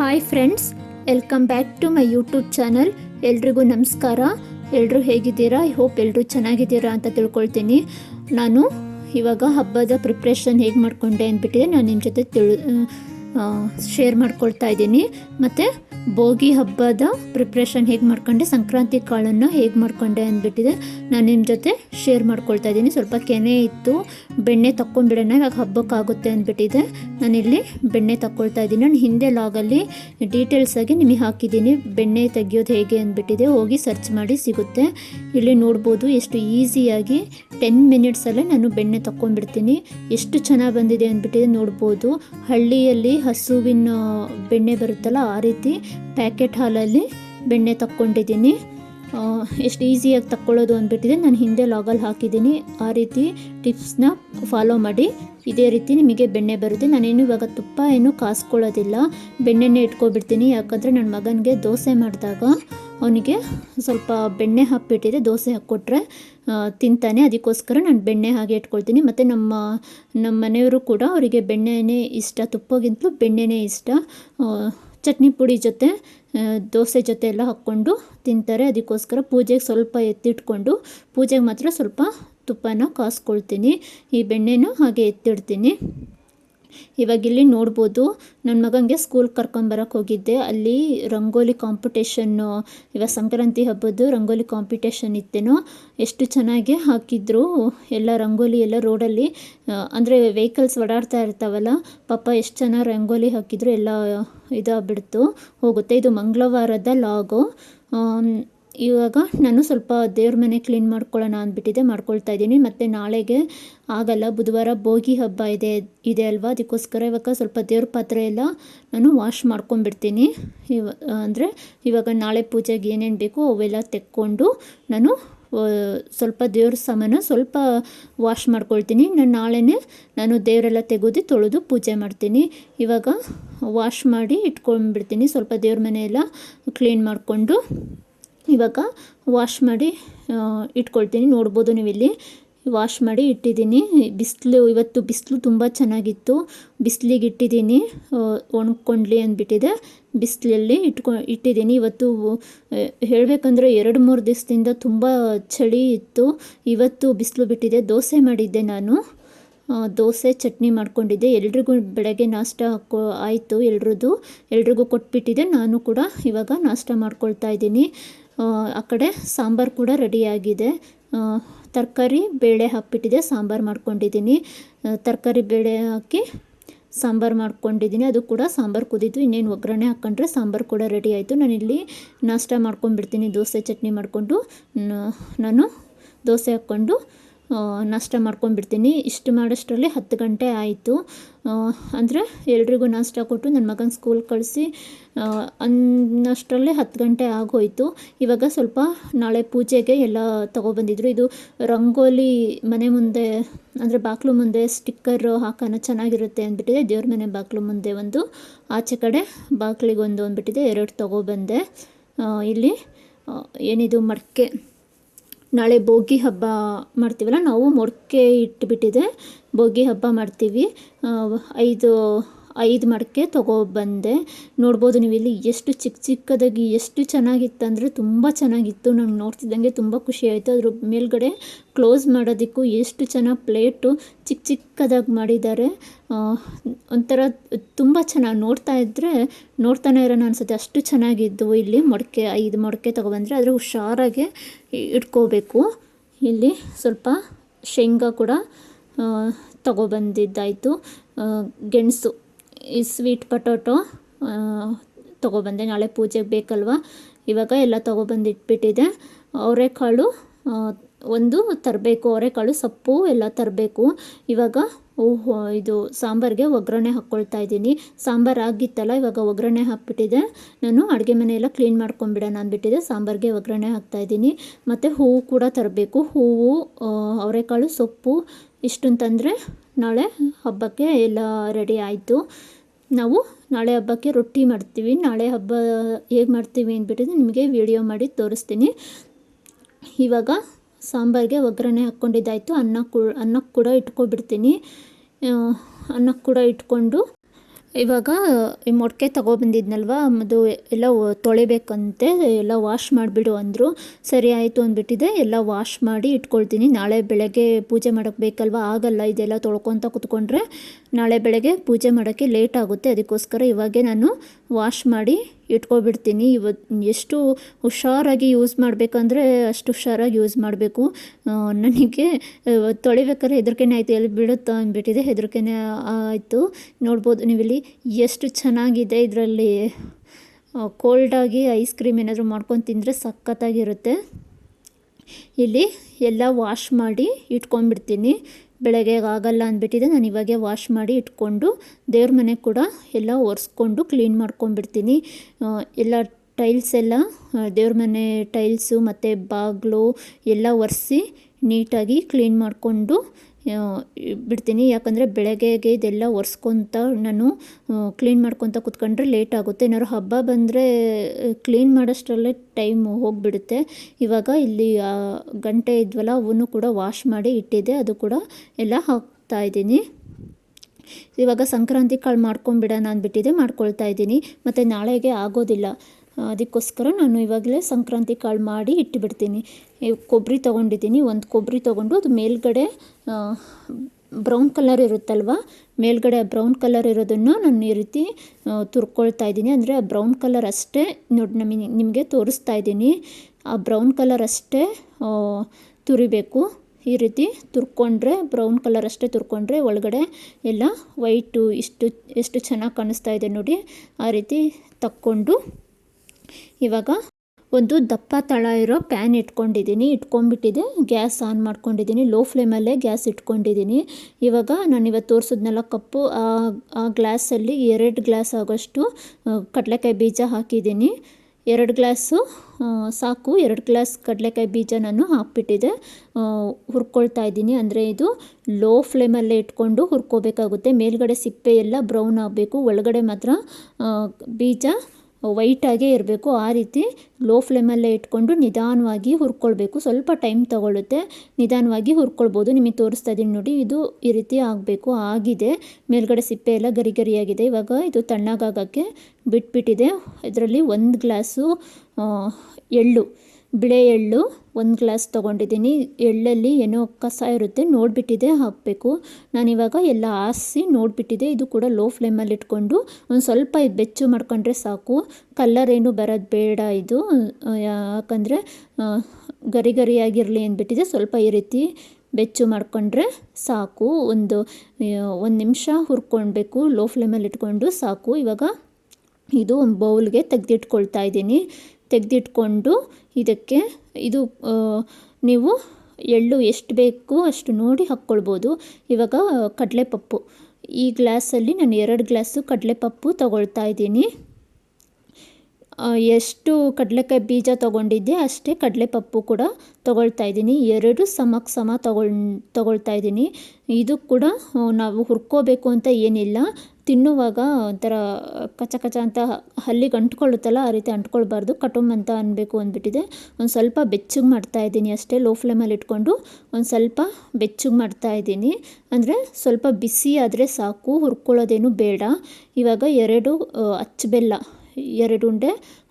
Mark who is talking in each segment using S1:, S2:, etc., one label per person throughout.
S1: Hi friends welcome back to my YouTube channel ಎಲ್ರಿಗೂ ನಮಸ್ಕಾರ. ಎಲ್ಲರೂ ಹೇಗಿದ್ದೀರಾ? ಐ ಹೋಪ್ ಎಲ್ಲರೂ ಚೆನ್ನಾಗಿದ್ದೀರಾ ಅಂತ ತಿಳ್ಕೊಳ್ತೀನಿ. ನಾನು ಇವಾಗ ಹಬ್ಬದ ಪ್ರಿಪ್ರೇಷನ್ ಹೇಗೆ ಮಾಡಿಕೊಂಡೆ ಅಂದ್ಬಿಟ್ಟಿದೆ ನಾನು ನಿಮ್ಮ ಜೊತೆ ತಿಳ್ ಶೇರ್ ಮಾಡ್ಕೊಳ್ತಾ ಇದ್ದೀನಿ. ಮತ್ತು ಭೋಗಿ ಹಬ್ಬದ ಪ್ರಿಪ್ರೇಷನ್ ಹೇಗೆ ಮಾಡ್ಕೊಂಡೆ, ಸಂಕ್ರಾಂತಿ ಕಾಳನ್ನು ಹೇಗೆ ಮಾಡ್ಕೊಂಡೆ ಅಂದ್ಬಿಟ್ಟಿದೆ. ನಾನು ನಿಮ್ಮ ಜೊತೆ ಶೇರ್ ಮಾಡ್ಕೊಳ್ತಾ ಇದ್ದೀನಿ. ಸ್ವಲ್ಪ ಕೆನೆ ಇತ್ತು, ಬೆಣ್ಣೆ ತಕ್ಕೊಂಡ್ಬಿಡೋಣ, ಇವಾಗ ಹಬ್ಬಕ್ಕಾಗುತ್ತೆ ಅಂದ್ಬಿಟ್ಟಿದೆ. ನಾನಿಲ್ಲಿ ಬೆಣ್ಣೆ ತಕ್ಕೊಳ್ತಾ ಇದ್ದೀನಿ. ನಾನು ಹಿಂದೆ ಲಾಗಲ್ಲಿ ಡೀಟೇಲ್ಸ್ ಆಗಿ ನಿಮಗೆ ಹಾಕಿದ್ದೀನಿ. ಬೆಣ್ಣೆ ತೆಗೆಯೋದು ಹೇಗೆ ಅಂದ್ಬಿಟ್ಟಿದೆ, ಹೋಗಿ ಸರ್ಚ್ ಮಾಡಿ ಸಿಗುತ್ತೆ. ಇಲ್ಲಿ ನೋಡ್ಬೋದು ಎಷ್ಟು ಈಸಿಯಾಗಿ ಟೆನ್ ಮಿನಿಟ್ಸಲ್ಲೇ ನಾನು ಬೆಣ್ಣೆ ತಕ್ಕೊಂಡ್ಬಿಡ್ತೀನಿ. ಎಷ್ಟು ಚೆನ್ನಾಗಿ ಬಂದಿದೆ ಅಂದ್ಬಿಟ್ಟಿದೆ, ನೋಡ್ಬೋದು. ಹಳ್ಳಿಯಲ್ಲಿ ಹಸುವಿನ ಬೆಣ್ಣೆ ಬರುತ್ತಲ್ಲ, ಆ ರೀತಿ ಪ್ಯಾಕೆಟ್ ಹಾಲಲ್ಲಿ ಬೆಣ್ಣೆ ತಕ್ಕೊಂಡಿದ್ದೀನಿ. ಎಷ್ಟು ಈಸಿಯಾಗಿ ತಕ್ಕೊಳ್ಳೋದು ಅಂದ್ಬಿಟ್ಟಿದೆ. ನಾನು ಹಿಂದೆ ಲಾಗಲ್ಲಿ ಹಾಕಿದ್ದೀನಿ. ಆ ರೀತಿ ಟಿಪ್ಸ್ನ ಫಾಲೋ ಮಾಡಿ. ಇದೇ ರೀತಿ ನಿಮಗೆ ಬೆಣ್ಣೆ ಬರುತ್ತೆ. ನಾನೇನು ಇವಾಗ ತುಪ್ಪ ಏನು ಕಾಸ್ಕೊಳ್ಳೋದಿಲ್ಲ. ಬೆಣ್ಣೆನೇ ಇಟ್ಕೊಬಿಡ್ತೀನಿ. ಯಾಕಂದರೆ ನನ್ನ ಮಗನಿಗೆ ದೋಸೆ ಮಾಡಿದಾಗ ಅವನಿಗೆ ಸ್ವಲ್ಪ ಬೆಣ್ಣೆ ಹಾಕ್ಬಿಟ್ಟಿದೆ. ದೋಸೆ ಹಾಕ್ಕೊಟ್ರೆ ತಿಂತಾನೆ. ಅದಕ್ಕೋಸ್ಕರ ನಾನು ಬೆಣ್ಣೆ ಹಾಗೆ ಇಟ್ಕೊಳ್ತೀನಿ. ಮತ್ತು ನಮ್ಮ ನಮ್ಮ ಮನೆಯವರು ಕೂಡ ಅವರಿಗೆ ಬೆಣ್ಣೆನೇ ಇಷ್ಟ. ತುಪ್ಪಗಿಂತಲೂ ಬೆಣ್ಣೆನೇ ಇಷ್ಟ. ಚಟ್ನಿ ಪುಡಿ ಜೊತೆ ದೋಸೆ ಜೊತೆ ಎಲ್ಲ ಹಾಕ್ಕೊಂಡು ತಿಂತಾರೆ. ಅದಕ್ಕೋಸ್ಕರ ಪೂಜೆಗೆ ಸ್ವಲ್ಪ ಎತ್ತಿಟ್ಕೊಂಡು, ಪೂಜೆಗೆ ಮಾತ್ರ ಸ್ವಲ್ಪ ತುಪ್ಪನ ಕಾಸ್ಕೊಳ್ತೀನಿ. ಈ ಬೆಣ್ಣೆನೂ ಹಾಗೆ ಎತ್ತಿಡ್ತೀನಿ. ಇವಾಗ ಇಲ್ಲಿ ನೋಡ್ಬೋದು. ನನ್ನ ಮಗನಿಗೆ ಸ್ಕೂಲ್ ಕರ್ಕೊಂಬರಕ್ಕೆ ಹೋಗಿದ್ದೆ. ಅಲ್ಲಿ ರಂಗೋಲಿ ಕಾಂಪಿಟೇಷನ್ನು ಇವಾಗ ಸಂಕ್ರಾಂತಿ ಹಬ್ಬದ್ದು ರಂಗೋಲಿ ಕಾಂಪಿಟೇಷನ್ ಇತ್ತೇನೋ. ಎಷ್ಟು ಚೆನ್ನಾಗಿ ಹಾಕಿದ್ರು ಎಲ್ಲ ರಂಗೋಲಿ ಎಲ್ಲ ರೋಡಲ್ಲಿ ಅಂದರೆ ವೆಹಿಕಲ್ಸ್ ಓಡಾಡ್ತಾ ಇರ್ತಾವಲ್ಲ, ಪಾಪ ಎಷ್ಟು ಚೆನ್ನಾಗಿ ರಂಗೋಲಿ ಹಾಕಿದ್ರು ಎಲ್ಲ ಇದಾಗ್ಬಿಡ್ತು. ಹೋಗುತ್ತೆ. ಇದು ಮಂಗಳವಾರದ ಲಾಗು. ಇವಾಗ ನಾನು ಸ್ವಲ್ಪ ದೇವ್ರ ಮನೆ ಕ್ಲೀನ್ ಮಾಡ್ಕೊಳ್ಳೋಣ ಅಂದ್ಬಿಟ್ಟಿದೆ ಮಾಡ್ಕೊಳ್ತಾ ಇದ್ದೀನಿ. ಮತ್ತು ನಾಳೆಗೆ ಆಗಲ್ಲ, ಬುಧವಾರ ಭೋಗಿ ಹಬ್ಬ ಇದೆ ಇದೆ ಅಲ್ವಾ? ಅದಕ್ಕೋಸ್ಕರ ಇವಾಗ ಸ್ವಲ್ಪ ದೇವ್ರ ಪಾತ್ರೆ ಎಲ್ಲ ನಾನು ವಾಶ್ ಮಾಡ್ಕೊಂಡ್ಬಿಡ್ತೀನಿ. ಇವ, ಅಂದರೆ ಇವಾಗ ನಾಳೆ ಪೂಜೆಗೆ ಏನೇನು ಬೇಕೋ ಅವೆಲ್ಲ ತೆಕ್ಕೊಂಡು ನಾನು ಸ್ವಲ್ಪ ದೇವ್ರ ಸಾಮಾನು ಸ್ವಲ್ಪ ವಾಶ್ ಮಾಡ್ಕೊಳ್ತೀನಿ. ನಾನು ನಾಳೆನೇ ನಾನು ದೇವರೆಲ್ಲ ತೆಗೆದು ತೊಳೆದು ಪೂಜೆ ಮಾಡ್ತೀನಿ. ಇವಾಗ ವಾಶ್ ಮಾಡಿ ಇಟ್ಕೊಂಡ್ಬಿಡ್ತೀನಿ. ಸ್ವಲ್ಪ ದೇವ್ರ ಮನೆ ಎಲ್ಲ ಕ್ಲೀನ್ ಮಾಡಿಕೊಂಡು. ಇವಾಗ ವಾಶ್ ಮಾಡಿ ಇಟ್ಕೊಳ್ತೀನಿ. ನೋಡ್ಬೋದು ನೀವು ಇಲ್ಲಿ ವಾಶ್ ಮಾಡಿ ಇಟ್ಟಿದ್ದೀನಿ. ಬಿಸಿಲು, ಇವತ್ತು ಬಿಸಿಲು ತುಂಬ ಚೆನ್ನಾಗಿತ್ತು. ಬಿಸಿಲಿಗೆ ಇಟ್ಟಿದ್ದೀನಿ. ಒಣಕೊಂಡ್ಲಿ ಅಂದ್ಬಿಟ್ಟಿದೆ. ಬಿಸಿಲಲ್ಲಿ ಇಟ್ಕೊ, ಇಟ್ಟಿದ್ದೀನಿ. ಇವತ್ತು ಹೇಳಬೇಕಂದ್ರೆ ಎರಡು ಮೂರು ದಿವಸದಿಂದ ತುಂಬ ಚಳಿ ಇತ್ತು. ಇವತ್ತು ಬಿಸಿಲು ಬಿಟ್ಟಿದೆ. ದೋಸೆ ಮಾಡಿದ್ದೆ ನಾನು. ದೋಸೆ ಚಟ್ನಿ ಮಾಡ್ಕೊಂಡಿದ್ದೆ. ಎಲ್ರಿಗೂ ಬೆಳಗ್ಗೆ ನಾಷ್ಟ ಹಾಕೋ, ಆಯಿತು ಎಲ್ರದ್ದು. ಎಲ್ರಿಗೂ ಕೊಟ್ಬಿಟ್ಟಿದೆ. ನಾನು ಕೂಡ ಇವಾಗ ನಾಷ್ಟ ಮಾಡ್ಕೊಳ್ತಾ ಇದ್ದೀನಿ. ಆ, ಕಡೆ ಸಾಂಬಾರು ಕೂಡ ರೆಡಿಯಾಗಿದೆ. ತರಕಾರಿ ಬೇಳೆ ಹಾಕ್ಬಿಟ್ಟಿದೆ ಸಾಂಬಾರು ಮಾಡ್ಕೊಂಡಿದ್ದೀನಿ. ತರಕಾರಿ ಬೇಳೆ ಹಾಕಿ ಸಾಂಬಾರು ಮಾಡ್ಕೊಂಡಿದ್ದೀನಿ. ಅದು ಕೂಡ ಸಾಂಬಾರು ಕುದಿತು ಇನ್ನೇನು ಒಗ್ಗರಣೆ ಹಾಕ್ಕೊಂಡ್ರೆ ಸಾಂಬಾರು ಕೂಡ ರೆಡಿ ಆಯಿತು. ನಾನಿಲ್ಲಿ ನಾಷ್ಟ ಮಾಡ್ಕೊಂಡ್ಬಿಡ್ತೀನಿ ದೋಸೆ ಚಟ್ನಿ ಮಾಡಿಕೊಂಡು. ನಾನು ದೋಸೆ ಹಾಕ್ಕೊಂಡು ನಾಷ್ಟ ಮಾಡ್ಕೊಂಡ್ಬಿಡ್ತೀನಿ. ಇಷ್ಟು ಮಾಡೋಷ್ಟರಲ್ಲಿ ಹತ್ತು ಗಂಟೆ ಆಯಿತು. ಅಂದರೆ ಎಲ್ರಿಗೂ ನಾಷ್ಟ ಕೊಟ್ಟು ನನ್ನ ಮಗನ ಸ್ಕೂಲ್ ಕಳಿಸಿ ಅನ್ನಷ್ಟರಲ್ಲೇ ಹತ್ತು ಗಂಟೆ ಆಗೋಯ್ತು. ಇವಾಗ ಸ್ವಲ್ಪ ನಾಳೆ ಪೂಜೆಗೆ ಎಲ್ಲ ತೊಗೊಬಂದಿದ್ರು. ಇದು ರಂಗೋಲಿ ಮನೆ ಮುಂದೆ, ಅಂದರೆ ಬಾಗಿಲು ಮುಂದೆ ಸ್ಟಿಕ್ಕರ್ ಹಾಕೋಣ ಚೆನ್ನಾಗಿರುತ್ತೆ ಅಂದ್ಬಿಟ್ಟಿದೆ. ದೇವ್ರ ಮನೆ ಬಾಗಿಲು ಮುಂದೆ ಒಂದು, ಆಚೆ ಕಡೆ ಬಾಗಿಲಿಗೆ ಒಂದು ಅಂದ್ಬಿಟ್ಟಿದೆ. ಎರಡು ತೊಗೊಬಂದೆ. ಇಲ್ಲಿ ಏನಿದು ಮಡಕೆ. ನಾಳೆ ಭೋಗಿ ಹಬ್ಬ ಮಾಡ್ತೀವಲ್ಲ ನಾವು ಮೊಳಕೆ ಇಟ್ಬಿಟ್ಟಿದೆ. ಭೋಗಿ ಹಬ್ಬ ಮಾಡ್ತೀವಿ. ಐದು ಐದು ಮಡಕೆ ತೊಗೊಬಂದೆ ನೋಡ್ಬೋದು ನೀವು ಇಲ್ಲಿ ಎಷ್ಟು ಚಿಕ್ಕ ಚಿಕ್ಕದಾಗಿ ಎಷ್ಟು ಚೆನ್ನಾಗಿತ್ತಂದರೆ ತುಂಬ ಚೆನ್ನಾಗಿತ್ತು. ನಂಗೆ ನೋಡ್ತಿದ್ದಂಗೆ ತುಂಬ ಖುಷಿ ಆಯಿತು. ಅದ್ರ ಮೇಲ್ಗಡೆ ಕ್ಲೋಸ್ ಮಾಡೋದಕ್ಕೂ ಎಷ್ಟು ಚೆನ್ನಾಗಿ ಪ್ಲೇಟು ಚಿಕ್ಕ ಚಿಕ್ಕದಾಗಿ ಮಾಡಿದ್ದಾರೆ. ಒಂಥರ ತುಂಬ ಚೆನ್ನಾಗಿ ನೋಡ್ತಾ ಇದ್ದರೆ ನೋಡ್ತಾನೆ ಇರೋಣ ಅನಿಸುತ್ತೆ ಅಷ್ಟು ಚೆನ್ನಾಗಿದ್ದವು ಇಲ್ಲಿ ಮೊಡಕೆ, ಐದು ಮೊಡಕೆ ತೊಗೊಬಂದರೆ ಆದರೆ ಹುಷಾರಾಗೆ ಇಟ್ಕೋಬೇಕು. ಇಲ್ಲಿ ಸ್ವಲ್ಪ ಶೇಂಗಾ ಕೂಡ ತಗೊಬಂದಿದ್ದಾಯಿತು ಗೆಣಸು. ಈ ಸ್ವೀಟ್ ಪೊಟೊಟೊ ತೊಗೊಬಂದೆ. ನಾಳೆ ಪೂಜೆಗೆ ಬೇಕಲ್ವ? ಇವಾಗ ಎಲ್ಲ ತೊಗೊಬಂದು ಇಟ್ಬಿಟ್ಟಿದೆ ಅವರೆಕಾಳು ಒಂದು ತರಬೇಕು. ಅವರೆಕಾಳು, ಸೊಪ್ಪು ಎಲ್ಲ ತರಬೇಕು. ಇವಾಗ ಇದು ಸಾಂಬಾರಿಗೆ ಒಗ್ಗರಣೆ ಹಾಕ್ಕೊಳ್ತಾ ಇದ್ದೀನಿ. ಸಾಂಬಾರು ಆಗಿತ್ತಲ್ಲ, ಇವಾಗ ಒಗ್ಗರಣೆ ಹಾಕ್ಬಿಟ್ಟಿದೆ. ನಾನು ಅಡುಗೆ ಮನೆಯೆಲ್ಲ ಕ್ಲೀನ್ ಮಾಡ್ಕೊಂಬಿಡೋಣ ಅಂದ್ಬಿಟ್ಟಿದೆ. ಸಾಂಬಾರಿಗೆ ಒಗ್ಗರಣೆ ಹಾಕ್ತಾ ಇದ್ದೀನಿ. ಮತ್ತು ಹೂವು ಕೂಡ ತರಬೇಕು. ಹೂವು ಅವರೆಕಾಳು, ಸೊಪ್ಪು ಇಷ್ಟಂತಂದರೆ ನಾಳೆ ಹಬ್ಬಕ್ಕೆ ಎಲ್ಲ ರೆಡಿ ಆಯಿತು. ನಾವು ನಾಳೆ ಹಬ್ಬಕ್ಕೆ ರೊಟ್ಟಿ ಮಾಡ್ತೀವಿ. ನಾಳೆ ಹಬ್ಬ ಹೇಗೆ ಮಾಡ್ತೀವಿ ಅಂದ್ಬಿಟ್ಟು ನಿಮಗೆ ವಿಡಿಯೋ ಮಾಡಿ ತೋರಿಸ್ತೀನಿ. ಇವಾಗ ಸಾಂಬಾರಿಗೆ ಒಗ್ಗರಣೆ ಹಾಕ್ಕೊಂಡಿದ್ದಾಯಿತು. ಅನ್ನ ಕೂ ಅನ್ನಕ್ಕೆ ಕೂಡ ಇಟ್ಕೊಬಿಡ್ತೀನಿ. ಅನ್ನಕ್ಕೆ ಕೂಡ ಇಟ್ಕೊಂಡು ಇವಾಗ ಈ ಮೊಟ್ಟೆ ತೊಗೊಬಂದಿದ್ನಲ್ವ? ಅದು ಎಲ್ಲ ತೊಳಿಬೇಕಂತೆ, ಎಲ್ಲ ವಾಶ್ ಮಾಡಿಬಿಡು ಅಂದರು. ಸರಿ ಆಯಿತು ಅಂದ್ಬಿಟ್ಟಿದೆ, ಎಲ್ಲ ವಾಶ್ ಮಾಡಿ ಇಟ್ಕೊಳ್ತೀನಿ. ನಾಳೆ ಬೆಳಗ್ಗೆ ಪೂಜೆ ಮಾಡೋಕ್ಕೆ ಬೇಕಲ್ವ? ಆಗಲ್ಲ, ಇದೆಲ್ಲ ತೊಳ್ಕೊತ ಕುತ್ಕೊಂಡ್ರೆ ನಾಳೆ ಬೆಳಗ್ಗೆ ಪೂಜೆ ಮಾಡೋಕ್ಕೆ ಲೇಟ್ ಆಗುತ್ತೆ. ಅದಕ್ಕೋಸ್ಕರ ಇವಾಗೆ ನಾನು ವಾಶ್ ಮಾಡಿ ಇಟ್ಕೊಬಿಡ್ತೀನಿ. ಇವತ್ತು ಎಷ್ಟು ಹುಷಾರಾಗಿ ಯೂಸ್ ಮಾಡಬೇಕಂದ್ರೆ ಅಷ್ಟು ಹುಷಾರಾಗಿ ಯೂಸ್ ಮಾಡಬೇಕು. ನನಗೆ ತೊಳಿಬೇಕಾದ್ರೆ ಹೆದರಿಕೆನೇ ಆಯಿತು. ಎಲ್ಲಿ ಬೀಳುತ್ತಾ ಅಂದ್ಬಿಟ್ಟಿದೆ, ಹೆದರಿಕೆನೇ ಆಯಿತು. ನೋಡ್ಬೋದು ನೀವಿಲ್ಲಿ ಎಷ್ಟು ಚೆನ್ನಾಗಿದೆ ಇದರಲ್ಲಿ. ಕೋಲ್ಡಾಗಿ ಐಸ್ ಕ್ರೀಮ್ ಏನಾದರೂ ಮಾಡ್ಕೊಂಡು ತಿಂದರೆ ಸಖತ್ತಾಗಿರುತ್ತೆ. ಇಲ್ಲಿ ಎಲ್ಲ ವಾಶ್ ಮಾಡಿ ಇಟ್ಕೊಂಡ್ಬಿಡ್ತೀನಿ. ಬೆಳಗ್ಗೆ ಆಗಲ್ಲ ಅಂದ್ಬಿಟ್ಟಿದೆ. ನಾನು ಇವಾಗೆ ವಾಶ್ ಮಾಡಿ ಇಟ್ಕೊಂಡು ದೇವ್ರ ಮನೆ ಕೂಡ ಎಲ್ಲ ಒರೆಸ್ಕೊಂಡು ಕ್ಲೀನ್ ಮಾಡ್ಕೊಂಡ್ಬಿಡ್ತೀನಿ. ಎಲ್ಲ ಟೈಲ್ಸ್ ಎಲ್ಲ ದೇವ್ರ ಮನೆ ಟೈಲ್ಸು ಮತ್ತು ಬಾಗಿಲು ಎಲ್ಲ ಒರೆಸಿ ನೀಟಾಗಿ ಕ್ಲೀನ್ ಮಾಡಿಕೊಂಡು ಬಿಡ್ತೀನಿ. ಯಾಕಂದರೆ ಬೆಳಗ್ಗೆಗೆ ಇದೆಲ್ಲ ಒರೆಸ್ಕೊತ ನಾನು ಕ್ಲೀನ್ ಮಾಡ್ಕೊತ ಕುತ್ಕೊಂಡ್ರೆ ಲೇಟ್ ಆಗುತ್ತೆ. ಏನಾದ್ರು ಹಬ್ಬ ಬಂದರೆ ಕ್ಲೀನ್ ಮಾಡೋಷ್ಟರಲ್ಲೇ ಟೈಮ್ ಹೋಗಿಬಿಡುತ್ತೆ. ಇವಾಗ ಇಲ್ಲಿ ಗಂಟೆ ಇದ್ವಲ್ಲ ಅವನ್ನು ಕೂಡ ವಾಶ್ ಮಾಡಿ ಇಟ್ಟಿದ್ದೆ. ಅದು ಕೂಡ ಎಲ್ಲ ಹಾಕ್ತಾ ಇದ್ದೀನಿ. ಇವಾಗ ಸಂಕ್ರಾಂತಿ ಕಾಳು ಮಾಡ್ಕೊಂಬಿಡೋಣ ಅಂದ್ಬಿಟ್ಟಿದೆ ಮಾಡ್ಕೊಳ್ತಾ ಇದ್ದೀನಿ. ಮತ್ತು ನಾಳೆಗೆ ಆಗೋದಿಲ್ಲ. ಅದಕ್ಕೋಸ್ಕರ ನಾನು ಇವಾಗಲೇ ಸಂಕ್ರಾಂತಿ ಕಾಳು ಮಾಡಿ ಇಟ್ಟುಬಿಡ್ತೀನಿ ಕೊಬ್ಬರಿ ತೊಗೊಂಡಿದ್ದೀನಿ, ಒಂದು ಕೊಬ್ಬರಿ ತೊಗೊಂಡು ಅದು ಮೇಲ್ಗಡೆ ಬ್ರೌನ್ ಕಲರ್ ಇರುತ್ತಲ್ವ, ಮೇಲ್ಗಡೆ ಬ್ರೌನ್ ಕಲರ್ ಇರೋದನ್ನು ನಾನು ಈ ರೀತಿ ತುರ್ಕೊಳ್ತಾ ಇದ್ದೀನಿ. ಅಂದರೆ ಆ ಬ್ರೌನ್ ಕಲರ್ ಅಷ್ಟೇ ನೋಡಿ ನಮಗೆ ನಿಮಗೆ ತೋರಿಸ್ತಾ ಇದ್ದೀನಿ. ಆ ಬ್ರೌನ್ ಕಲರ್ ಅಷ್ಟೇ ತುರಿಬೇಕು. ಈ ರೀತಿ ತುರ್ಕೊಂಡ್ರೆ, ಬ್ರೌನ್ ಕಲರ್ ಅಷ್ಟೇ ತುರ್ಕೊಂಡ್ರೆ ಒಳಗಡೆ ಎಲ್ಲ ವೈಟು ಇಷ್ಟು, ಎಷ್ಟು ಚೆನ್ನಾಗಿ ಕಾಣಿಸ್ತಾ ಇದೆ ನೋಡಿ, ಆ ರೀತಿ ತಕ್ಕೊಂಡು ಇವಾಗ ಒಂದು ದಪ್ಪ ತಳ ಇರೋ ಪ್ಯಾನ್ ಇಟ್ಕೊಂಡಿದ್ದೀನಿ. ಇಟ್ಕೊಂಡ್ಬಿಟ್ಟಿದೆ. ಗ್ಯಾಸ್ ಆನ್ ಮಾಡ್ಕೊಂಡಿದ್ದೀನಿ. ಲೋ ಫ್ಲೇಮಲ್ಲೇ ಗ್ಯಾಸ್ ಇಟ್ಕೊಂಡಿದ್ದೀನಿ. ಇವಾಗ ನಾನು ಇವತ್ತು ತೋರಿಸಿದ್ನೆಲ್ಲ ಕಪ್ಪು, ಆ ಗ್ಲಾಸಲ್ಲಿ ಎರಡು ಗ್ಲಾಸ್ ಆಗೋಷ್ಟು ಕಡಲೆಕಾಯಿ ಬೀಜ ಹಾಕಿದ್ದೀನಿ. ಎರಡು ಗ್ಲಾಸು ಸಾಕು. ಎರಡು ಗ್ಲಾಸ್ ಕಡಲೆಕಾಯಿ ಬೀಜ ನಾನು ಹಾಕ್ಬಿಟ್ಟಿದೆ. ಹುರ್ಕೊಳ್ತಾ ಇದ್ದೀನಿ. ಅಂದರೆ ಇದು ಲೋ ಫ್ಲೇಮಲ್ಲೇ ಇಟ್ಕೊಂಡು ಹುರ್ಕೋಬೇಕಾಗುತ್ತೆ. ಮೇಲ್ಗಡೆ ಸಿಪ್ಪೆ ಎಲ್ಲ ಬ್ರೌನ್ ಆಗಬೇಕು. ಒಳಗಡೆ ಮಾತ್ರ ಬೀಜ ವೈಟಾಗೇ ಇರಬೇಕು. ಆ ರೀತಿ ಲೋ ಫ್ಲೇಮಲ್ಲೇ ಇಟ್ಕೊಂಡು ನಿಧಾನವಾಗಿ ಹುರ್ಕೊಳ್ಬೇಕು. ಸ್ವಲ್ಪ ಟೈಮ್ ತಗೊಳ್ಳುತ್ತೆ. ನಿಧಾನವಾಗಿ ಹುರ್ಕೊಳ್ಬೋದು. ನಿಮಗೆ ತೋರಿಸ್ತಾ ಇದ್ದೀನಿ ನೋಡಿ. ಇದು ಈ ರೀತಿ ಆಗಬೇಕು. ಆಗಿದೆ. ಮೇಲ್ಗಡೆ ಸಿಪ್ಪೆ ಎಲ್ಲ ಗರಿ ಗರಿಯಾಗಿದೆ ಇವಾಗ ಇದು ತಣ್ಣಗಾಗೋಕ್ಕೆ ಬಿಟ್ಬಿಟ್ಟಿದೆ. ಇದರಲ್ಲಿ ಒಂದು ಗ್ಲಾಸು ಎಳ್ಳು. ಬಿಳೆ ಎಳ್ಳು ಒಂದು ಗ್ಲಾಸ್ ತೊಗೊಂಡಿದ್ದೀನಿ. ಎಳ್ಳಲ್ಲಿ ಏನೋ ಕಸ ಇರುತ್ತೆ ನೋಡಿಬಿಟ್ಟಿದೆ ಹಾಕಬೇಕು. ನಾನಿವಾಗ ಎಲ್ಲ ಹಾಸಿ ನೋಡಿಬಿಟ್ಟಿದೆ ಇದು ಕೂಡ ಲೋ ಫ್ಲೇಮಲ್ಲಿ ಇಟ್ಕೊಂಡು ಒಂದು ಸ್ವಲ್ಪ ಇದು ಬೆಚ್ಚು ಮಾಡ್ಕೊಂಡ್ರೆ ಸಾಕು. ಕಲ್ಲರ್ ಏನು ಬರೋದು ಬೇಡ ಇದು. ಯಾಕಂದರೆ ಗರಿ ಗರಿಯಾಗಿರಲಿ ಅಂದ್ಬಿಟ್ಟಿದೆ ಸ್ವಲ್ಪ ಈ ರೀತಿ ಬೆಚ್ಚು ಮಾಡ್ಕೊಂಡ್ರೆ ಸಾಕು. ಒಂದು ಒಂದು ನಿಮಿಷ ಹುರ್ಕೊಳ್ಬೇಕು. ಲೋ ಫ್ಲೇಮಲ್ಲಿ ಇಟ್ಕೊಂಡು ಸಾಕು. ಇವಾಗ ಇದು ಒಂದು ಬೌಲ್ಗೆ ತೆಗೆದಿಟ್ಕೊಳ್ತಾ ಇದ್ದೀನಿ. ತೆಗೆದಿಟ್ಕೊಂಡು ಇದಕ್ಕೆ ಇದು ನೀವು ಎಳ್ಳು ಎಷ್ಟು ಬೇಕು ಅಷ್ಟು ನೋಡಿ ಹಾಕ್ಕೊಳ್ಬೋದು. ಇವಾಗ ಕಡಲೆಪಪ್ಪು. ಈ ಗ್ಲಾಸಲ್ಲಿ ನಾನು ಎರಡು ಗ್ಲಾಸು ಕಡಲೆಪಪ್ಪು ತಗೊಳ್ತಾ ಇದ್ದೀನಿ. ಎಷ್ಟು ಕಡಲೆಕಾಯಿ ಬೀಜ ತೊಗೊಂಡಿದ್ದೆ ಅಷ್ಟೇ ಕಡಲೆ ಪಪ್ಪು ಕೂಡ ತೊಗೊಳ್ತಾ ಇದ್ದೀನಿ. ಎರಡು ಸಮಕ್ಕೆ ಸಮ ತಗೊಳ್, ತೊಗೊಳ್ತಾ ಇದ್ದೀನಿ. ಇದು ಕೂಡ ನಾವು ಹುರ್ಕೋಬೇಕು ಅಂತ ಏನಿಲ್ಲ. ತಿನ್ನುವಾಗ ಒಂಥರ ಕಚ ಕಚ ಅಂತ ಹಲ್ಲಿಗೆ ಅಂಟ್ಕೊಳ್ಳುತ್ತಲ್ಲ ಆ ರೀತಿ ಅಂಟ್ಕೊಳ್ಬಾರ್ದು. ಕಟುಂಬ್ ಅಂತ ಅನ್ಬೇಕು ಅಂದ್ಬಿಟ್ಟಿದೆ. ಒಂದು ಸ್ವಲ್ಪ ಬೆಚ್ಚಗೆ ಮಾಡ್ತಾ ಇದ್ದೀನಿ ಅಷ್ಟೇ, ಲೋ ಫ್ಲೇಮಲ್ಲಿ ಇಟ್ಕೊಂಡು. ಒಂದು ಸ್ವಲ್ಪ ಬೆಚ್ಚಗೆ ಮಾಡ್ತಾ ಇದ್ದೀನಿ. ಅಂದರೆ ಸ್ವಲ್ಪ ಬಿಸಿ ಆದರೆ ಸಾಕು, ಹುರ್ಕೊಳ್ಳೋದೇನು ಬೇಡ. ಇವಾಗ ಎರಡು ಅಚ್ಚ ಬೆಲ್ಲ ಎರಡು ಉಂಡೆ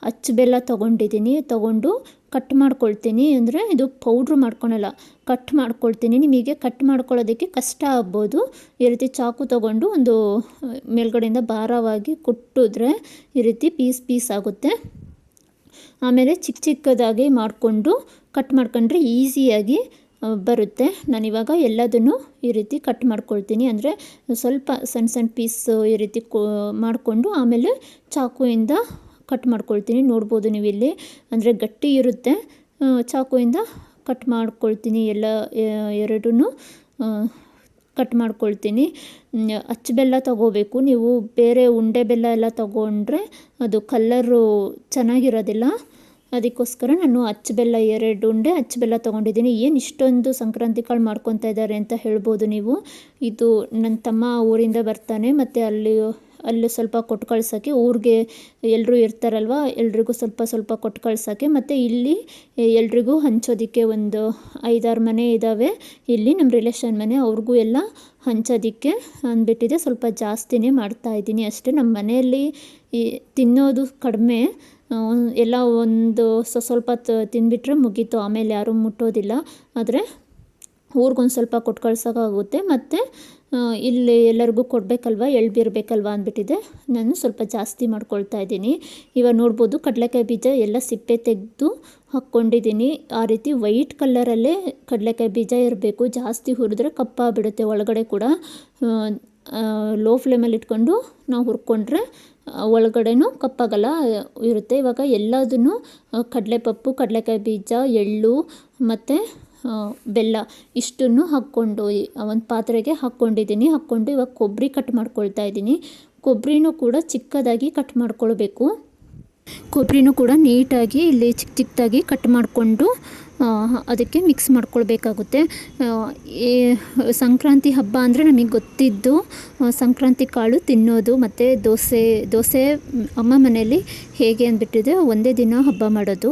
S1: ಅಚ್ಚು ಬೆಲ್ಲ ತೊಗೊಂಡಿದ್ದೀನಿ, ತೊಗೊಂಡು ಕಟ್ ಮಾಡ್ಕೊಳ್ತೀನಿ ಅಂದರೆ ಇದು ಪೌಡ್ರ್ ಮಾಡ್ಕೊಳಲ್ಲ. ಕಟ್ ಮಾಡ್ಕೊಳ್ತೀನಿ, ನಿಮಗೆ ಕಟ್ ಮಾಡ್ಕೊಳ್ಳೋದಕ್ಕೆ ಕಷ್ಟ ಆಗ್ಬೋದು. ಈ ರೀತಿ ಚಾಕು ತೊಗೊಂಡು ಒಂದು ಮೇಲ್ಗಡೆಯಿಂದ ಭಾರವಾಗಿ ಕುಟ್ಟಿದ್ರೆ ಈ ರೀತಿ ಪೀಸ್ ಪೀಸ್ ಆಗುತ್ತೆ. ಆಮೇಲೆ ಚಿಕ್ಕ ಚಿಕ್ಕದಾಗಿ ಮಾಡಿಕೊಂಡು ಕಟ್ ಮಾಡ್ಕೊಂಡ್ರೆ ಈಸಿಯಾಗಿ ಬರುತ್ತೆ. ನಾನಿವಾಗ ಎಲ್ಲದನ್ನು ಈ ರೀತಿ ಕಟ್ ಮಾಡ್ಕೊಳ್ತೀನಿ. ಅಂದರೆ ಸ್ವಲ್ಪ ಸಣ್ಣ ಸಣ್ಣ ಪೀಸ್ ಈ ರೀತಿ ಕೋ, ಮಾಡಿಕೊಂಡು ಆಮೇಲೆ ಚಾಕುವಿಂದ ಕಟ್ ಮಾಡ್ಕೊಳ್ತೀನಿ. ನೋಡ್ಬೋದು ನೀವು ಇಲ್ಲಿ ಅಂದರೆ ಗಟ್ಟಿ ಇರುತ್ತೆ. ಚಾಕುವಿಂದ ಕಟ್ ಮಾಡ್ಕೊಳ್ತೀನಿ. ಎಲ್ಲ ಎರಡೂ ಕಟ್ ಮಾಡ್ಕೊಳ್ತೀನಿ. ಅಚ್ಚ ಬೆಲ್ಲ ತಗೋಬೇಕು. ನೀವು ಬೇರೆ ಉಂಡೆ ಬೆಲ್ಲ ಎಲ್ಲ ತಗೊಂಡ್ರೆ ಅದು ಕಲ್ಲರು ಚೆನ್ನಾಗಿರೋದಿಲ್ಲ. ಅದಕ್ಕೋಸ್ಕರ ನಾನು ಅಚ್ಚ ಬೆಲ್ಲ ಎರಡು ಉಂಡೆ ಅಚ್ಚ ಬೆಲ್ಲ ತೊಗೊಂಡಿದ್ದೀನಿ. ಏನು ಇಷ್ಟೊಂದು ಸಂಕ್ರಾಂತಿ ಕಾಳು ಮಾಡ್ಕೊತಾ ಇದ್ದಾರೆ ಅಂತ ಹೇಳ್ಬೋದು ನೀವು. ಇದು ನನ್ನ ತಮ್ಮ ಊರಿಂದ ಬರ್ತಾನೆ, ಮತ್ತು ಅಲ್ಲಿ ಅಲ್ಲಿ ಸ್ವಲ್ಪ ಕೊಟ್ಟು ಕಳ್ಸೋಕ್ಕೆ ಊರಿಗೆ ಎಲ್ಲರೂ ಇರ್ತಾರಲ್ವ, ಎಲ್ರಿಗೂ ಸ್ವಲ್ಪ ಸ್ವಲ್ಪ ಕೊಟ್ಟು ಕಳ್ಸೋಕ್ಕೆ. ಮತ್ತು ಇಲ್ಲಿ ಎಲ್ರಿಗೂ ಹಂಚೋದಕ್ಕೆ ಒಂದು ಐದಾರು ಮನೆ ಇದ್ದಾವೆ ಇಲ್ಲಿ ನಮ್ಮ ರಿಲೇಷನ್ ಮನೆ, ಅವ್ರಿಗೂ ಎಲ್ಲ ಹಂಚೋದಕ್ಕೆ ಅಂದ್ಬಿಟ್ಟಿದೆ. ಸ್ವಲ್ಪ ಜಾಸ್ತಿನೇ ಮಾಡ್ತಾಯಿದ್ದೀನಿ ಅಷ್ಟೇ. ನಮ್ಮ ಮನೆಯಲ್ಲಿ ಈ ತಿನ್ನೋದು ಕಡಿಮೆ. ಎಲ್ಲ ಒಂದು ಸ್ವಲ್ಪ ತಿಂದುಬಿಟ್ರೆ ಮುಗೀತು. ಆಮೇಲೆ ಯಾರೂ ಮುಟ್ಟೋದಿಲ್ಲ. ಆದರೆ ಊರಿಗೊಂದು ಸ್ವಲ್ಪ ಕೊಟ್ಟು ಕಳ್ಸೋಕ್ಕಾಗುತ್ತೆ ಮತ್ತು ಇಲ್ಲಿ ಎಲ್ಲರಿಗೂ ಕೊಡಬೇಕಲ್ವ? ಎಳ್ಬಿರ್ಬೇಕಲ್ವ ಅಂದ್ಬಿಟ್ಟಿದೆ. ನಾನು ಸ್ವಲ್ಪ ಜಾಸ್ತಿ ಮಾಡ್ಕೊಳ್ತಾ ಇದ್ದೀನಿ. ಇವಾಗ ನೋಡ್ಬೋದು, ಕಡಲೆಕಾಯಿ ಬೀಜ ಎಲ್ಲ ಸಿಪ್ಪೆ ತೆಗೆದು ಹಾಕ್ಕೊಂಡಿದ್ದೀನಿ. ಆ ರೀತಿ ವೈಟ್ ಕಲ್ಲರಲ್ಲೇ ಕಡಲೆಕಾಯಿ ಬೀಜ ಇರಬೇಕು. ಜಾಸ್ತಿ ಹುರಿದ್ರೆ ಕಪ್ಪಾಗಿಬಿಡುತ್ತೆ ಒಳಗಡೆ ಕೂಡ. ಲೋ ಫ್ಲೇಮಲ್ಲಿ ಇಟ್ಕೊಂಡು ನಾವು ಹುರ್ಕೊಂಡ್ರೆ ಒಳಗಡೆನೂ ಕಪ್ಪಾಗಲ್ಲ ಇರುತ್ತೆ. ಇವಾಗ ಎಲ್ಲದನ್ನು ಕಡಲೆಪಪ್ಪು, ಕಡಲೆಕಾಯಿ ಬೀಜ, ಎಳ್ಳು ಮತ್ತು ಬೆಲ್ಲ ಇಷ್ಟನ್ನು ಹಾಕ್ಕೊಂಡು ಒಂದು ಪಾತ್ರೆಗೆ ಹಾಕ್ಕೊಂಡಿದ್ದೀನಿ. ಹಾಕ್ಕೊಂಡು ಇವಾಗ ಕೊಬ್ಬರಿ ಕಟ್ ಮಾಡ್ಕೊಳ್ತಾ ಇದ್ದೀನಿ. ಕೊಬ್ಬರಿನೂ ಕೂಡ ಚಿಕ್ಕದಾಗಿ ಕಟ್ ಮಾಡ್ಕೊಳ್ಬೇಕು. ಕೊಬ್ಬರಿನೂ ಕೂಡ ನೀಟಾಗಿ ಇಲ್ಲಿ ಚಿಕ್ಕ ಚಿಕ್ಕದಾಗಿ ಕಟ್ ಮಾಡಿಕೊಂಡು ಅದಕ್ಕೆ ಮಿಕ್ಸ್ ಮಾಡ್ಕೊಳ್ಬೇಕಾಗುತ್ತೆ. ಸಂಕ್ರಾಂತಿ ಹಬ್ಬ ಅಂದರೆ ನಮಗೆ ಗೊತ್ತಿದ್ದು ಸಂಕ್ರಾಂತಿ ಕಾಳು ತಿನ್ನೋದು ಮತ್ತು ದೋಸೆ ದೋಸೆ ಅಮ್ಮ ಮನೆಯಲ್ಲಿ ಹೇಗೆ ಅಂದ್ಬಿಟ್ಟಿದೆ ಒಂದೇ ದಿನ ಹಬ್ಬ ಮಾಡೋದು.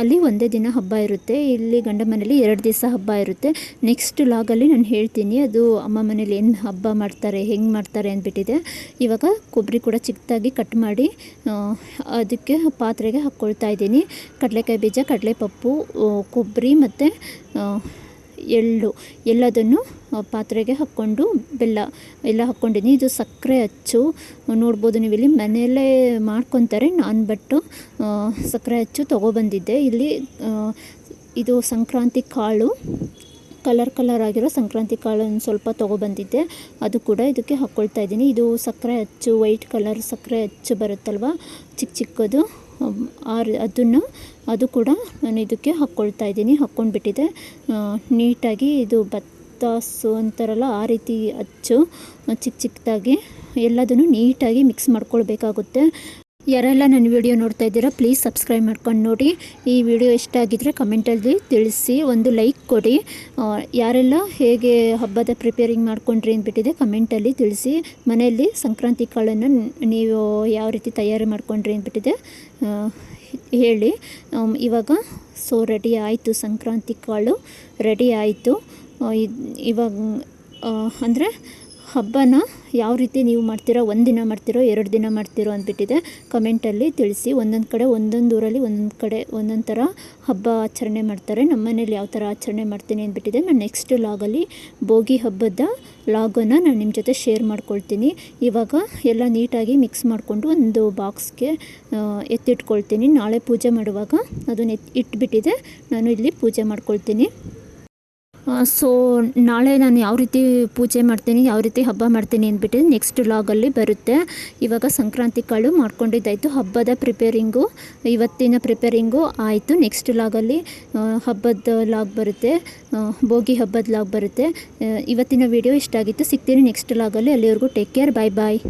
S1: ಅಲ್ಲಿ ಒಂದೇ ದಿನ ಹಬ್ಬ ಇರುತ್ತೆ. ಇಲ್ಲಿ ಗಂಡ ಮನೇಲಿ ಎರಡು ದಿವಸ ಹಬ್ಬ ಇರುತ್ತೆ. ನೆಕ್ಸ್ಟ್ ಲಾಗಲ್ಲಿ ನಾನು ಹೇಳ್ತೀನಿ, ಅದು ಅಮ್ಮ ಮನೇಲಿ ಏನು ಹಬ್ಬ ಮಾಡ್ತಾರೆ, ಹೆಂಗೆ ಮಾಡ್ತಾರೆ ಅಂದ್ಬಿಟ್ಟಿದೆ. ಇವಾಗ ಕೊಬ್ಬರಿ ಕೂಡ ಚಿಕ್ಕದಾಗಿ ಕಟ್ ಮಾಡಿ ಅದಕ್ಕೆ ಪಾತ್ರೆಗೆ ಹಾಕ್ಕೊಳ್ತಾ ಇದ್ದೀನಿ. ಕಡಲೆಕಾಯಿ ಬೀಜ, ಕಡಲೆಪಪ್ಪು ಕೊಬ್ಬರಿ ಮತ್ತು ಎಳ್ಳು. ಎಲ್ಲದನ್ನು ಪಾತ್ರೆಗೆ ಹಾಕ್ಕೊಂಡು, ಬೆಲ್ಲ ಎಲ್ಲ ಹಾಕ್ಕೊಂಡಿದ್ದೀನಿ. ಇದು ಸಕ್ಕರೆ ಅಚ್ಚು. ನೋಡ್ಬೋದು ನೀವು ಇಲ್ಲಿ ಮನೆಯಲ್ಲೇ ಮಾಡ್ಕೊತಾರೆ. ನಾನು ಬಟ್ಟು ಸಕ್ಕರೆ ಅಚ್ಚು ತೊಗೊಬಂದಿದ್ದೆ. ಇಲ್ಲಿ ಇದು ಸಂಕ್ರಾಂತಿ ಕಾಳು. ಕಲರ್ ಕಲರ್ ಆಗಿರೋ ಸಂಕ್ರಾಂತಿ ಕಾಳನ್ನು ಸ್ವಲ್ಪ ತೊಗೊಬಂದಿದ್ದೆ. ಅದು ಕೂಡ ಇದಕ್ಕೆ ಹಾಕ್ಕೊಳ್ತಾ ಇದ್ದೀನಿ. ಇದು ಸಕ್ಕರೆ ಅಚ್ಚು, ವೈಟ್ ಕಲರ್ ಸಕ್ಕರೆ ಅಚ್ಚು ಬರುತ್ತಲ್ವ? ಚಿಕ್ಕ ಚಿಕ್ಕದು. ಅದನ್ನು ಅದು ಕೂಡ ನಾನು ಇದಕ್ಕೆ ಹಾಕ್ಕೊಳ್ತಾ ಇದ್ದೀನಿ, ಹಾಕ್ಕೊಂಡ್ಬಿಟ್ಟಿದೆ. ನೀಟಾಗಿ ಇದು ಬತ್ತಾಸು ಅಂತಾರಲ್ಲ, ಆ ರೀತಿ ಅಚ್ಚು, ಚಿಕ್ಕ ಚಿಕ್ಕದಾಗಿ ಎಲ್ಲದನ್ನು ನೀಟಾಗಿ ಮಿಕ್ಸ್ ಮಾಡ್ಕೊಳ್ಬೇಕಾಗುತ್ತೆ. ಯಾರೆಲ್ಲ ನನ್ನ ವಿಡಿಯೋ ನೋಡ್ತಾ ಇದ್ದೀರಾ, ಪ್ಲೀಸ್ ಸಬ್ಸ್ಕ್ರೈಬ್ ಮಾಡ್ಕೊಂಡು ನೋಡಿ. ಈ ವಿಡಿಯೋ ಇಷ್ಟ ಆಗಿದ್ದರೆ ಕಮೆಂಟಲ್ಲಿ ತಿಳಿಸಿ, ಒಂದು ಲೈಕ್ ಕೊಡಿ. ಯಾರೆಲ್ಲ ಹೇಗೆ ಹಬ್ಬದ ಪ್ರಿಪೇರಿಂಗ್ ಮಾಡ್ಕೊಂಡ್ರಿ ಅಂದ್ಬಿಟ್ಟಿದೆ, ಕಮೆಂಟಲ್ಲಿ ತಿಳಿಸಿ. ಮನೆಯಲ್ಲಿ ಸಂಕ್ರಾಂತಿ ಕಾಳನ್ನು ನೀವು ಯಾವ ರೀತಿ ತಯಾರಿ ಮಾಡ್ಕೊಂಡ್ರಿ ಅಂದ್ಬಿಟ್ಟಿದೆ ಹೇಳಿ. ಇವಾಗ ಸೊ ರೆಡಿ ಆಯಿತು ಸಂಕ್ರಾಂತಿ ಕಾಳು. ರೆಡಿ ಆಯಿತು. ಇವಾಗ ಅಂದರೆ ಹಬ್ಬನ ಯಾವ ರೀತಿ ನೀವು ಮಾಡ್ತೀರೋ, ಒಂದು ದಿನ ಮಾಡ್ತೀರೋ, ಎರಡು ದಿನ ಮಾಡ್ತೀರೋ ಅಂದ್ಬಿಟ್ಟಿದೆ. ಕಮೆಂಟಲ್ಲಿ ತಿಳಿಸಿ. ಒಂದೊಂದು ಕಡೆ, ಒಂದೊಂದು ಊರಲ್ಲಿ ಒಂದೊಂದು ಕಡೆ, ಒಂದೊಂದು ಥರ ಹಬ್ಬ ಆಚರಣೆ ಮಾಡ್ತಾರೆ. ನಮ್ಮ ಮನೇಲಿ ಯಾವ ಥರ ಆಚರಣೆ ಮಾಡ್ತೀನಿ ಅಂದ್ಬಿಟ್ಟಿದೆ. ನಾನು ನೆಕ್ಸ್ಟ್ ಲಾಗಲ್ಲಿ ಭೋಗಿ ಹಬ್ಬದ ಲಾಗನ್ನು ನಾನು ನಿಮ್ಮ ಜೊತೆ ಶೇರ್ ಮಾಡ್ಕೊಳ್ತೀನಿ. ಇವಾಗ ಎಲ್ಲ ನೀಟಾಗಿ ಮಿಕ್ಸ್ ಮಾಡಿಕೊಂಡು ಒಂದು ಬಾಕ್ಸ್ಗೆ ಎತ್ತಿಟ್ಕೊಳ್ತೀನಿ. ನಾಳೆ ಪೂಜೆ ಮಾಡುವಾಗ ಅದನ್ನು ಎತ್, ಇಟ್ಬಿಟ್ಟಿದೆ. ನಾನು ಇಲ್ಲಿ ಪೂಜೆ ಮಾಡ್ಕೊಳ್ತೀನಿ. ಸೊ ನಾಳೆ ನಾನು ಯಾವ ರೀತಿ ಪೂಜೆ ಮಾಡ್ತೀನಿ, ಯಾವ ರೀತಿ ಹಬ್ಬ ಮಾಡ್ತೀನಿ ಅಂದ್ಬಿಟ್ಟು ನೆಕ್ಸ್ಟ್ ಲಾಗಲ್ಲಿ ಬರುತ್ತೆ. ಇವಾಗ ಸಂಕ್ರಾಂತಿ ಕಾಳು ಮಾಡ್ಕೊಂಡಿದ್ದಾಯಿತು, ಹಬ್ಬದ ಪ್ರಿಪೇರಿಂಗು ಇವತ್ತಿನ ಪ್ರಿಪೇರಿಂಗು ಆಯಿತು. ನೆಕ್ಸ್ಟ್ ಲಾಗಲ್ಲಿ ಹಬ್ಬದ ಲಾಗ್ ಬರುತ್ತೆ ಭೋಗಿ ಹಬ್ಬದ ಲಾಗ್ ಬರುತ್ತೆ. ಇವತ್ತಿನ ವಿಡಿಯೋ ಇಷ್ಟ ಆಗಿತ್ತು, ಸಿಗ್ತೀನಿ ನೆಕ್ಸ್ಟ್ ಲಾಗಲ್ಲಿ ಅಲ್ಲಿವರೆಗೂ ಟೇಕ್ ಕೇರ್ ಬಾಯ್ ಬಾಯ್